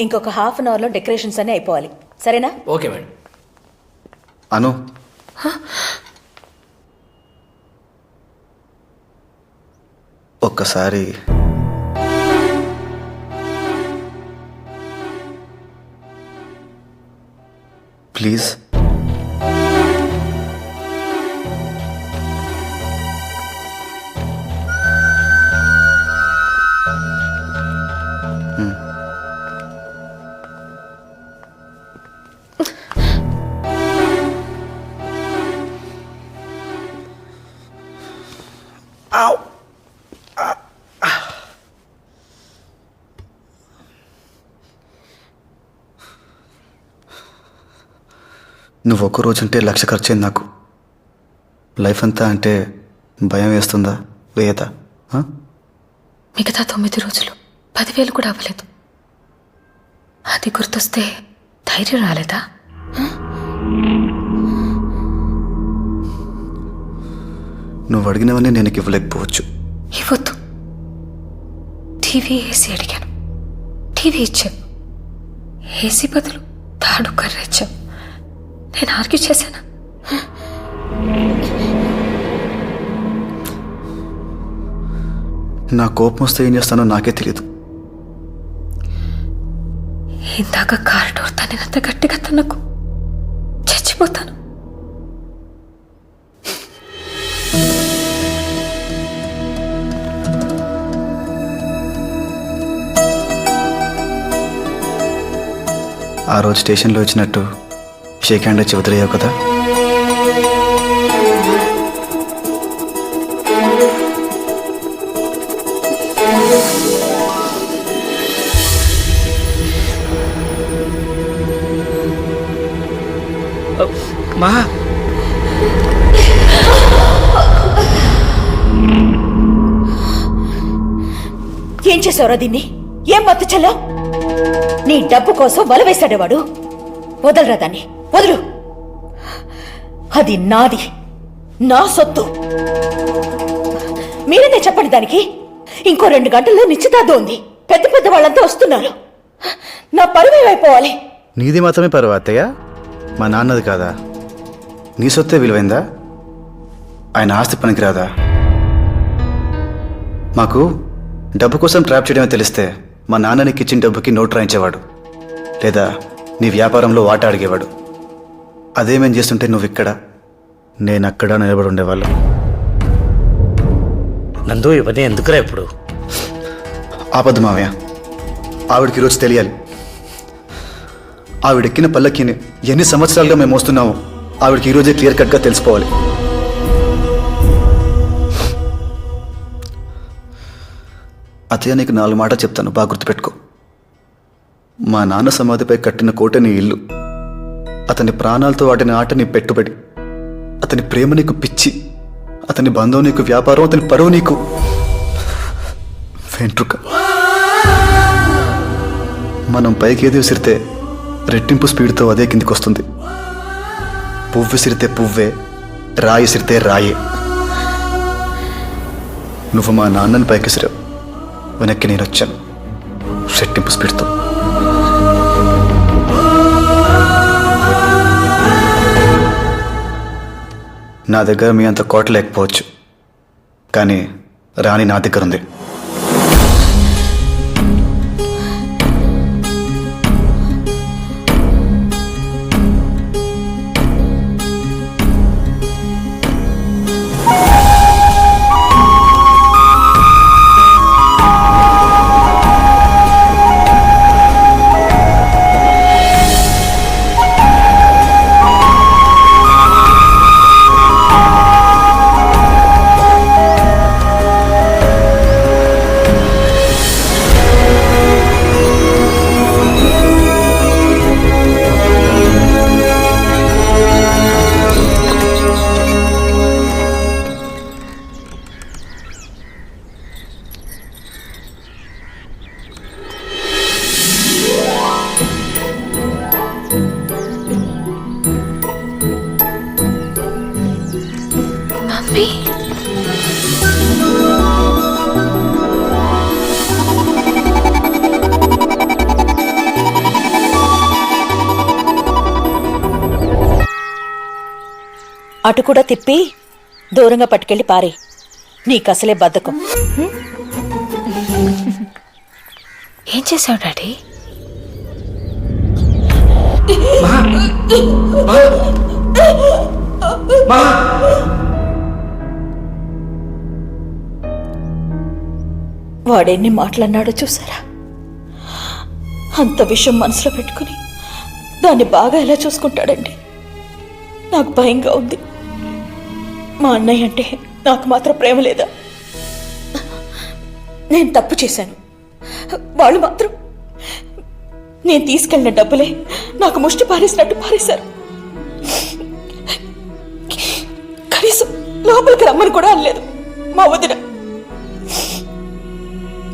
ఇంకొక half an అవర్లో decorations అన్నీ అయిపోవాలి. సరేనా? Okay madam. అను. ఒక్కసారి. ప్లీజ్. నువ్వు ఒక్క రోజు అంటే లక్ష ఖర్చు అయింది నాకు. లైఫ్ అంతా అంటే భయం వేస్తుందా? వేయదా? ఆ? మిగతా తొమ్మిది రోజులు పదివేలు కూడా అవ్వలేదు. అది గుర్తొస్తే ధైర్యం రాలేదా? నువ్వు అడిగినవన్నీ నేను ఇవ్వలేకపోవచ్చు ఇవ్వద్దు. టీవీ ఏసీ అడిగాను. టీవీ ఇచ్చావు ఏసీ బదులు తాడు కర్ర ఇచ్చావు నేను ఆర్గ్యూ చేశానా. నా కోపం వస్తే ఏం చేస్తానో నాకే తెలియదు ఇందాక కార్ డోర్ తన్నినంత గట్టిగా తనకు చచ్చిపోతాను. ఆ రోజు స్టేషన్లో వచ్చినట్టు షేక్ హ్యాండ్ వచ్చి వదిలేయావు కదా? మా. ఏం చేసావురా దీన్ని? ఏం మత్తు చల్లో నీ డబ్బు కోసం వల వేశాడే వాడు. వదలరా దాన్ని. వదులు. అది నాది నా సొత్తు. మీరేనే చెప్పండి దానికి. ఇంకో రెండు గంటల్లో నిశ్చితార్థం ఉంది. పెద్ద పెద్ద వాళ్ళంతా వస్తున్నారు. నా పరువు అయిపోవాలి. నీది మాత్రమే పరువు అత్తయ్య? మా నాన్నది కాదా? నీ సొత్తే విలువైందా? ఆయన ఆస్తి పనికిరాదా? మాకు డబ్బు కోసం ట్రాప్ చేయడమే తెలిస్తే మా నాన్నని నీకు ఇచ్చిన డబ్బుకి నోట్ రాయించేవాడు. లేదా నీ వ్యాపారంలో వాటా అడిగేవాడు. అదేమేం చేస్తుంటే నువ్వు ఇక్కడ? నేను అక్కడ నిలబడి ఉండేవాళ్ళం. నందు ఇవన్నీ ఎందుకురా ఇప్పుడు? ఆపద్దు మావయ్య. ఆవిడకి ఈరోజు తెలియాలి. ఆవిడెక్కిన పల్లకిని ఎన్ని సంవత్సరాలుగా మేము మోస్తున్నామో ఆవిడకి ఈరోజే క్లియర్ కట్గా తెలిసిపోవాలి అతయ్య నీకు నాలుగు మాట చెప్తాను. బాగా గుర్తుపెట్టుకో. మా నాన్న సమాధిపై కట్టిన కోట నీ ఇల్లు అతని ప్రాణాలతో వాటిన ఆట నీ పెట్టుబడి అతని ప్రేమ నీకు పిచ్చి అతని బంధం నీకు వ్యాపారం అతని పరువు నీకు వెంట్రుక. మనం పైకి ఏది విసిరితే రెట్టింపు స్పీడ్తో అదే కిందికి వస్తుంది పువ్వు విసిరితే పువ్వే రాయి విసిరితే రాయే. నువ్వు మా నాన్నని పైకి విసిరావు. వెనక్కి నేను వచ్చాను. రెట్టింపు స్పీడ్తో. నా దగ్గర మీ అంత కోట లేకపోవచ్చు. కానీ రాణి నా దగ్గర ఉంది అటు కూడా తిప్పి దూరంగా పట్టుకెళ్ళి పారే. నీకసలే బద్ధకం. ఏం చేసావు డాడీ? వాడెన్ని మాటలన్నాడో చూసారా? అంత విషయం మనసులో పెట్టుకుని దాన్ని బాగా ఎలా చూసుకుంటాడండి? నాకు భయంగా ఉంది. మా అన్నయ్య అంటే నాకు మాత్రం ప్రేమ లేదా? నేను తప్పు చేశాను. వాళ్ళు మాత్రం నేను తీసుకెళ్ళిన డబ్బులే నాకు ముష్టి పారేసినట్టు పారేశారు. కనీసం లోపలికి రమ్మని కూడా అనలేదు. మా వదిన.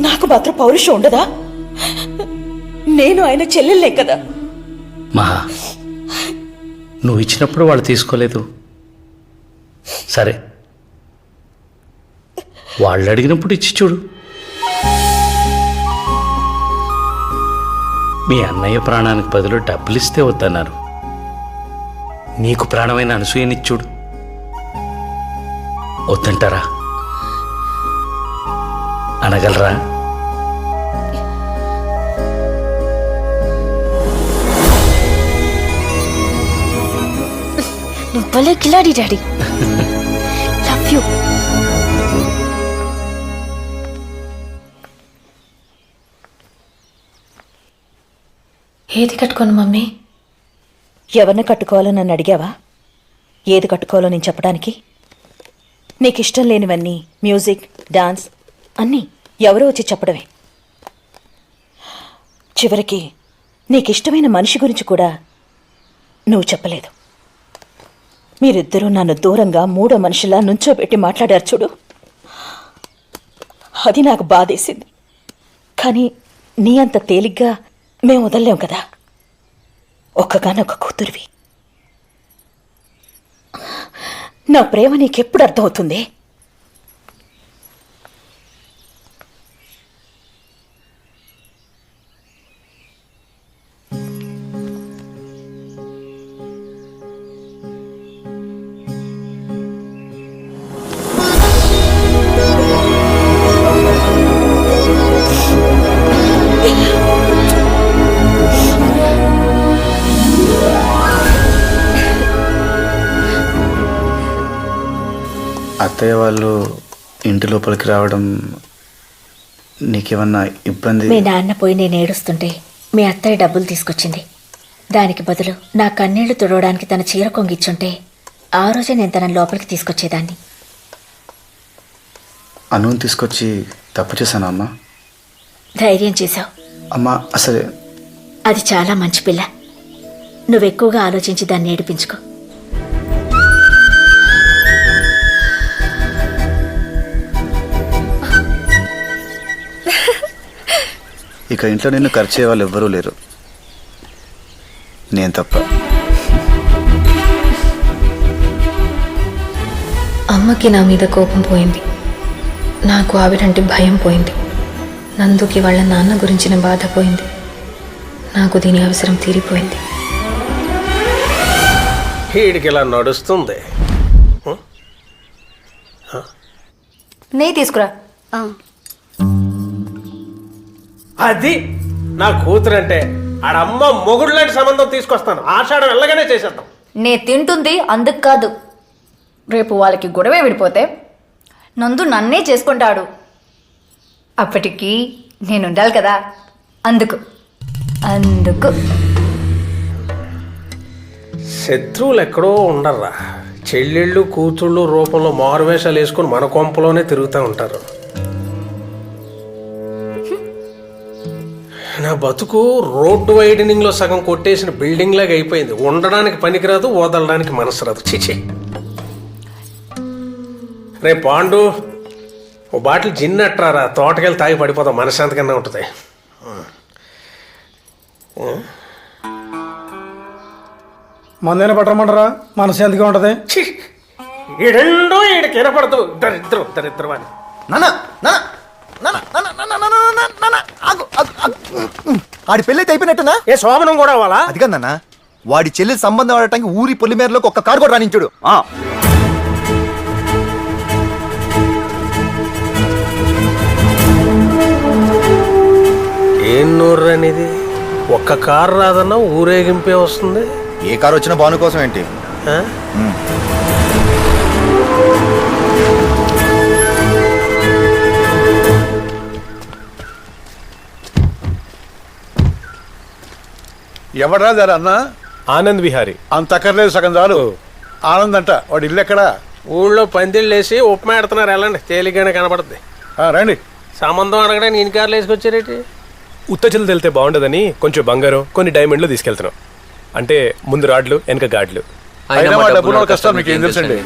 నాకు మాత్రం పౌరుషం ఉండదా? నేను ఆయన చెల్లెల్లే కదా? మహా నువ్వు ఇచ్చినప్పుడు వాళ్ళు తీసుకోలేదు. సరే. వాళ్ళు అడిగినప్పుడు ఇచ్చి చూడు. మీ అన్నయ్య ప్రాణానికి బదులు డబ్బులు ఇస్తే వద్దన్నారు. నీకు ప్రాణమైన అనసూయనిచ్చుడు వద్దంటారా? అనగలరా? నువ్వు కిలాడి డాడీ. యూ ఏది కట్టుకోను మమ్మీ? ఎవరిని కట్టుకోవాలో నన్ను అడిగావా? ఏది కట్టుకోవాలో నేను చెప్పడానికి? నీకు ఇష్టం లేనివన్నీ మ్యూజిక్ డాన్స్ అన్నీ ఎవరో వచ్చి చెప్పడమే. చివరికి నీకు ఇష్టమైన మనిషి గురించి కూడా నువ్వు చెప్పలేదు. మీరిద్దరూ నన్ను దూరంగా మూడో మనిషిలా నుంచోబెట్టి మాట్లాడారు చూడు. అది నాకు బాధేసింది. కానీ నీ అంత తేలిగ్గా మేము వదలలేం కదా. ఒక్కగానొక్క కూతురివి. నా ప్రేమ నీకెప్పుడు అర్థమవుతుంది? అత్తయ్య వాళ్ళు ఇంటి లోపలికి రావడం నీకేమన్నా ఇబ్బంది? మీ నాన్న పోయి నేను ఏడుస్తుంటే మీ అత్తయ్య డబ్బులు తీసుకొచ్చింది. దానికి బదులు నా కన్నీళ్ళు తుడవడానికి తన చీర కొంగిచ్చుంటే ఆ రోజే నేను తన లోపలికి తీసుకొచ్చేదాన్ని. అనుని తీసుకొచ్చి తప్పు చేశాను అమ్మా? ధైర్యం చేశావు. అమ్మా అసలు అది చాలా మంచి పిల్ల. నువ్వెక్కువగా ఆలోచించి దాన్ని ఏడిపించుకో. ఇక ఇంట్లో నిన్ను ఖర్చు వాళ్ళు ఎవ్వరూ లేరు. నేను తప్ప. అమ్మకి నా మీద కోపం పోయింది. నాకు ఆవిడంటే భయం పోయింది. నందుకి వాళ్ళ నాన్న గురించిన బాధ పోయింది. నాకు దీని అవసరం తీరిపోయింది. వీడికి ఇలా నడుస్తుంది? నెయ్యి తీసుకురా. అది నా కూతురు అంటే ఆడమ్మ మొగుడు లాంటి సంబంధం తీసుకొస్తాను. ఆషాఢం వెళ్ళగానే చేసేద్దాం. నే తింటుంది అందుకు కాదు. రేపు వాళ్ళకి గొడవే విడిపోతే నందు నన్నే చేసుకుంటాడు. అప్పటికి నేను ఉండాలి కదా. అందుకు అందుకు. శత్రువులు ఎక్కడో ఉండర్రా. చెల్లెళ్ళు కూతుళ్ళు రూపంలో మారువేషాలు వేసుకుని మన కొంపలోనే తిరుగుతూ ఉంటారు. నా బతుకు రోడ్డు వైడనింగ్లో సగం కొట్టేసిన బిల్డింగ్ లాగా అయిపోయింది. ఉండడానికి పనికిరాదు వదలడానికి మనసు రాదు చీచి రే పాండు ఓ బాటిల్ జిన్ అట్టారా తోటకెళ్ళి తాగి పడిపోతాం మనశాంతికన్నా ఉంటుంది. మందైనా పట్టమంటారా మనశాంతిగా ఉంటుంది. ఈడెండో ఈడ కిరపడదు దరిద్రం దరిద్రం అని. నానా నానా నానా నానా నానా నానా నానా ఆగు. ఆడి అయితే అయిపోయినట్టునా ఏ శోభనం కూడా అవ్వాలా? అది కదన్నా వాడి చెల్లి సంబంధం ఆడటానికి ఊరి పొలి మేరలోకి ఒక్క కారు కూడా రాణించాడు ఆ. ఏం అనేది ఒక్క కారు రాదన్నా ఊరేగింపే వస్తుంది. ఏ కారు వచ్చినా బాను కోసం ఏంటి ఆ? ఎవడరా దాని అన్న? ఆనంద్ విహారీ. అంత అక్కర్లేదు సగం చాలు. ఆనంద్ అంట వాడు ఇల్లు ఎక్కడా? ఊళ్ళో పందిళ్ళు వేసి ఉప్మా పెడుతున్నారు వెళ్ళండి. తేలిగ్గానే కనపడుతుంది ఆ, రండి. సంబంధం అడగడానికి ఇన్ని కార్లు వేసుకొచ్చారేటి? ఉత్తచలు తెలితే బాగుండదని కొంచెం బంగారం కొన్ని డైమండ్లు తీసుకెళ్తున్నాం. అంటే ముందు రాడ్లు వెనక గాడ్లు. అయినా మా డబ్బులు కష్టాలు మీకు ఏం తెలుసండి?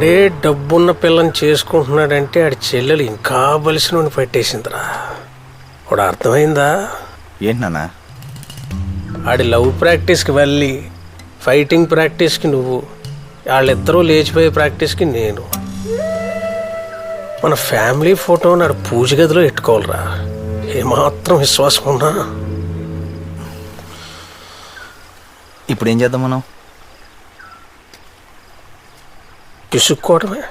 ఆడే డబ్బున్న పిల్లని చేసుకుంటున్నాడంటే ఆడి చెల్లెలు ఇంకా బలిసిన పట్టేసిందిరా. ఇప్పుడు అర్థమైందా? ఏంటి నాన్న? ఆడి లవ్ ప్రాక్టీస్కి వెళ్ళి ఫైటింగ్ ప్రాక్టీస్కి నువ్వు వాళ్ళిద్దరూ లేచిపోయే ప్రాక్టీస్కి నేను. మన ఫ్యామిలీ ఫోటో నాడు పూజ గదిలో పెట్టుకోవాలిరా. ఏమాత్రం విశ్వాసం ఉన్నా. ఇప్పుడు ఏం చేద్దాం మనం? किसको कोर्ट में